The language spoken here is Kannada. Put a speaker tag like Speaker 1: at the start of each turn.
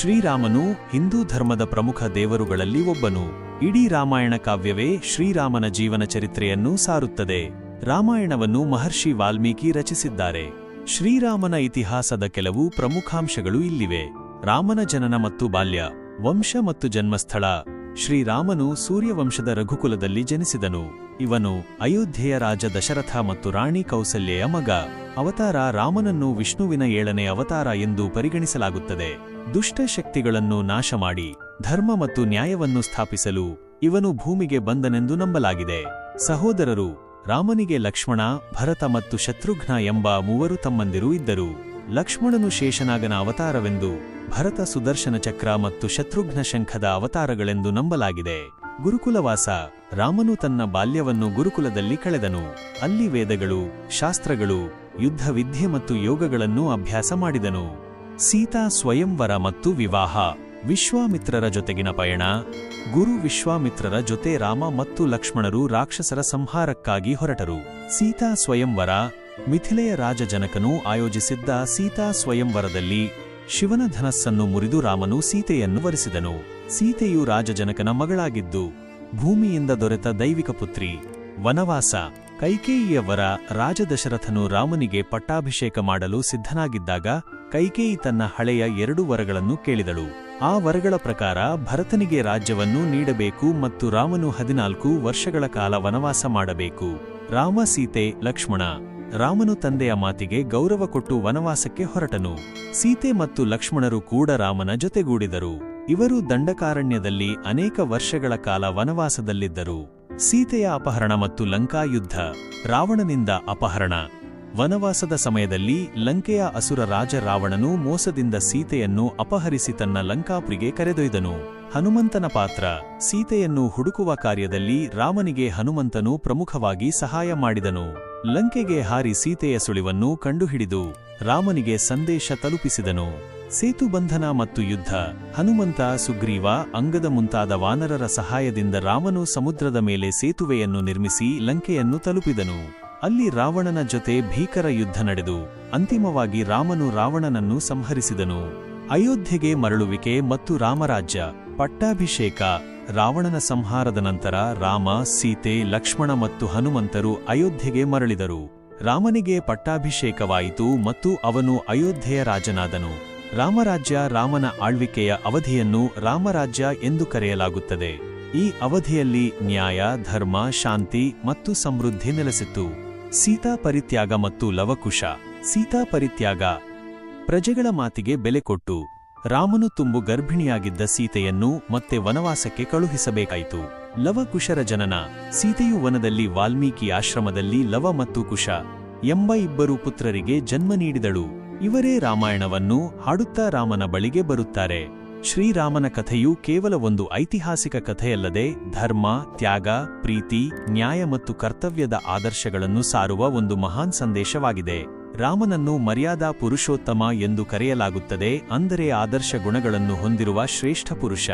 Speaker 1: ಶ್ರೀರಾಮನು ಹಿಂದೂ ಧರ್ಮದ ಪ್ರಮುಖ ದೇವರುಗಳಲ್ಲಿ ಒಬ್ಬನು. ಇಡೀ ರಾಮಾಯಣ ಕಾವ್ಯವೇ ಶ್ರೀರಾಮನ ಜೀವನ ಚರಿತ್ರೆಯನ್ನು ಸಾರುತ್ತದೆ. ರಾಮಾಯಣವನ್ನು ಮಹರ್ಷಿ ವಾಲ್ಮೀಕಿ ರಚಿಸಿದ್ದಾರೆ. ಶ್ರೀರಾಮನ ಇತಿಹಾಸದ ಕೆಲವು ಪ್ರಮುಖಾಂಶಗಳು ಇಲ್ಲಿವೆ. ರಾಮನ ಜನನ ಮತ್ತು ಬಾಲ್ಯ, ವಂಶ ಮತ್ತು ಜನ್ಮಸ್ಥಳ. ಶ್ರೀರಾಮನು ಸೂರ್ಯವಂಶದ ರಘುಕುಲದಲ್ಲಿ ಜನಿಸಿದನು. ಇವನು ಅಯೋಧ್ಯೆಯ ರಾಜ ದಶರಥ ಮತ್ತು ರಾಣಿ ಕೌಸಲ್ಯೆಯ ಮಗ. ಅವತಾರ ರಾಮನನ್ನು ವಿಷ್ಣುವಿನ ಏಳನೇ ಅವತಾರ ಎಂದು ಪರಿಗಣಿಸಲಾಗುತ್ತದೆ. ದುಷ್ಟ ಶಕ್ತಿಗಳನ್ನು ನಾಶ ಮಾಡಿ, ಧರ್ಮ ಮತ್ತು ನ್ಯಾಯವನ್ನು ಸ್ಥಾಪಿಸಲು ಇವನು ಭೂಮಿಗೆ ಬಂದನೆಂದು ನಂಬಲಾಗಿದೆ. ಸಹೋದರರು, ರಾಮನಿಗೆ ಲಕ್ಷ್ಮಣ, ಭರತ ಮತ್ತು ಶತ್ರುಘ್ನ ಎಂಬ ಮೂವರು ತಮ್ಮಂದಿರು ಇದ್ದರು. ಲಕ್ಷ್ಮಣನು ಶೇಷನಾಗನ ಅವತಾರವೆಂದು ಭರತ ಸುದರ್ಶನ ಚಕ್ರ ಮತ್ತು ಶತ್ರುಘ್ನ ಶಂಖದ ಅವತಾರಗಳೆಂದು ನಂಬಲಾಗಿದೆ. ಗುರುಕುಲವಾಸ ರಾಮನು ತನ್ನ ಬಾಲ್ಯವನ್ನು ಗುರುಕುಲದಲ್ಲಿ ಕಳೆದನು. ಅಲ್ಲಿ ವೇದಗಳು, ಶಾಸ್ತ್ರಗಳು, ಯುದ್ಧ ವಿದ್ಯೆ ಮತ್ತು ಯೋಗಗಳನ್ನು ಅಭ್ಯಾಸ ಮಾಡಿದನು. ಸೀತಾ ಸ್ವಯಂವರ ಮತ್ತು ವಿವಾಹ. ವಿಶ್ವಾಮಿತ್ರರ ಜೊತೆಗಿನ ಪಯಣ. ಗುರು ವಿಶ್ವಾಮಿತ್ರರ ಜೊತೆ ರಾಮ ಮತ್ತು ಲಕ್ಷ್ಮಣರು ರಾಕ್ಷಸರ ಸಂಹಾರಕ್ಕಾಗಿ ಹೊರಟರು. ಸೀತಾ ಸ್ವಯಂವರ, ಮಿಥಿಲೆಯ ರಾಜ ಜನಕನು ಆಯೋಜಿಸಿದ್ದ ಸೀತಾ ಸ್ವಯಂವರದಲ್ಲಿ ಶಿವನ ಧನಸ್ಸನ್ನು ಮುರಿದು ರಾಮನು ಸೀತೆಯನ್ನು ವರಿಸಿದನು. ಸೀತೆಯು ರಾಜಜನಕನ ಮಗಳಾಗಿದ್ದು, ಭೂಮಿಯಿಂದ ದೊರೆತ ದೈವಿಕ ಪುತ್ರಿ, ವನವಾಸ ಕೈಕೇಯಿಯವರ ರಾಜ ದಶರಥನು ರಾಮನಿಗೆ ಪಟ್ಟಾಭಿಷೇಕ ಮಾಡಲು ಸಿದ್ಧನಾಗಿದ್ದಾಗ ಕೈಕೇಯಿ ತನ್ನ ಹಳೆಯ ಎರಡು ವರಗಳನ್ನು ಕೇಳಿದಳು. ಆ ವರಗಳ ಪ್ರಕಾರ ಭರತನಿಗೆ ರಾಜ್ಯವನ್ನು ನೀಡಬೇಕು ಮತ್ತು ರಾಮನು ಹದಿನಾಲ್ಕು ವರ್ಷಗಳ ಕಾಲ ವನವಾಸ ಮಾಡಬೇಕು. ರಾಮ, ಸೀತೆ, ಲಕ್ಷ್ಮಣ. ರಾಮನು ತಂದೆಯ ಮಾತಿಗೆ ಗೌರವ ಕೊಟ್ಟು ವನವಾಸಕ್ಕೆ ಹೊರಟನು. ಸೀತೆ ಮತ್ತು ಲಕ್ಷ್ಮಣರು ಕೂಡ ರಾಮನ ಜೊತೆಗೂಡಿದರು. ಇವರು ದಂಡಕಾರಣ್ಯದಲ್ಲಿ ಅನೇಕ ವರ್ಷಗಳ ಕಾಲ ವನವಾಸದಲ್ಲಿದ್ದರು. ಸೀತೆಯ ಅಪಹರಣ ಮತ್ತು ಲಂಕಾ ಯುದ್ಧ, ರಾವಣನಿಂದ ಅಪಹರಣ. ವನವಾಸದ ಸಮಯದಲ್ಲಿ ಲಂಕೆಯ ಅಸುರ ರಾಜ ರಾವಣನು ಮೋಸದಿಂದ ಸೀತೆಯನ್ನು ಅಪಹರಿಸಿ ತನ್ನ ಲಂಕಾಪುರಿಗೆ ಕರೆದೊಯ್ದನು. ಹನುಮಂತನ ಪಾತ್ರ, ಸೀತೆಯನ್ನು ಹುಡುಕುವ ಕಾರ್ಯದಲ್ಲಿ ರಾಮನಿಗೆ ಹನುಮಂತನು ಪ್ರಮುಖವಾಗಿ ಸಹಾಯ ಮಾಡಿದನು. ಲಂಕೆಗೆ ಹಾರಿ ಸೀತೆಯ ಸುಳಿವನ್ನು ಕಂಡುಹಿಡಿದು ರಾಮನಿಗೆ ಸಂದೇಶ ತಲುಪಿಸಿದನು. ಸೇತುಬಂಧನ ಮತ್ತು ಯುದ್ಧ, ಹನುಮಂತ, ಸುಗ್ರೀವ, ಅಂಗದ ಮುಂತಾದ ವಾನರರ ಸಹಾಯದಿಂದ ರಾಮನು ಸಮುದ್ರದ ಮೇಲೆ ಸೇತುವೆಯನ್ನು ನಿರ್ಮಿಸಿ ಲಂಕೆಯನ್ನು ತಲುಪಿದನು. ಅಲ್ಲಿ ರಾವಣನ ಜೊತೆ ಭೀಕರ ಯುದ್ಧ ನಡೆದು, ಅಂತಿಮವಾಗಿ ರಾಮನು ರಾವಣನನ್ನು ಸಂಹರಿಸಿದನು. ಅಯೋಧ್ಯೆಗೆ ಮರಳುವಿಕೆ ಮತ್ತು ರಾಮರಾಜ್ಯ, ಪಟ್ಟಾಭಿಷೇಕ ರಾವಣನ ಸಂಹಾರದ ನಂತರ ರಾಮ, ಸೀತೆ, ಲಕ್ಷ್ಮಣ ಮತ್ತು ಹನುಮಂತರು ಅಯೋಧ್ಯೆಗೆ ಮರಳಿದರು. ರಾಮನಿಗೆ ಪಟ್ಟಾಭಿಷೇಕವಾಯಿತು ಮತ್ತು ಅವನು ಅಯೋಧ್ಯೆಯ ರಾಜನಾದನು. ರಾಮರಾಜ್ಯ ರಾಮನ ಆಳ್ವಿಕೆಯ ಅವಧಿಯನ್ನು ರಾಮರಾಜ್ಯ ಎಂದು ಕರೆಯಲಾಗುತ್ತದೆ. ಈ ಅವಧಿಯಲ್ಲಿ ನ್ಯಾಯ, ಧರ್ಮ, ಶಾಂತಿ ಮತ್ತು ಸಮೃದ್ಧಿ ನೆಲೆಸಿತು ಸೀತಾ ಪರಿತ್ಯಾಗ ಮತ್ತು ಲವಕುಶ. ಸೀತಾ ಪರಿತ್ಯಾಗ ಪ್ರಜೆಗಳ ಮಾತಿಗೆ ಬೆಲೆ ಕೊಟ್ಟು. ರಾಮನು ತುಂಬು ಗರ್ಭಿಣಿಯಾಗಿದ್ದ ಸೀತೆಯನ್ನು ಮತ್ತೆ ವನವಾಸಕ್ಕೆ ಕಳುಹಿಸಬೇಕಾಯಿತು. ಲವಕುಶರ ಜನನ. ಸೀತೆಯು ವನದಲ್ಲಿ ವಾಲ್ಮೀಕಿ ಆಶ್ರಮದಲ್ಲಿ ಲವ ಮತ್ತು ಕುಶ ಎಂಬ ಇಬ್ಬರು ಪುತ್ರರಿಗೆ ಜನ್ಮ ನೀಡಿದಳು. ಇವರೇ ರಾಮಾಯಣವನ್ನು ಹಾಡುತ್ತಾ ರಾಮನ ಬಳಿಗೆ ಬರುತ್ತಾರೆ. ಶ್ರೀರಾಮನ ಕಥೆಯು ಕೇವಲ ಒಂದು ಐತಿಹಾಸಿಕ ಕಥೆಯಲ್ಲದೆ ಧರ್ಮ, ತ್ಯಾಗ, ಪ್ರೀತಿ, ನ್ಯಾಯ ಮತ್ತು ಕರ್ತವ್ಯದ ಆದರ್ಶಗಳನ್ನು ಸಾರುವ ಒಂದು ಮಹಾನ್ ಸಂದೇಶವಾಗಿದೆ. ರಾಮನನ್ನು ಮರ್ಯಾದಾ ಪುರುಷೋತ್ತಮ ಎಂದು ಕರೆಯಲಾಗುತ್ತದೆ ಅಂದರೆ ಆದರ್ಶ ಗುಣಗಳನ್ನು ಹೊಂದಿರುವ ಶ್ರೇಷ್ಠ ಪುರುಷ.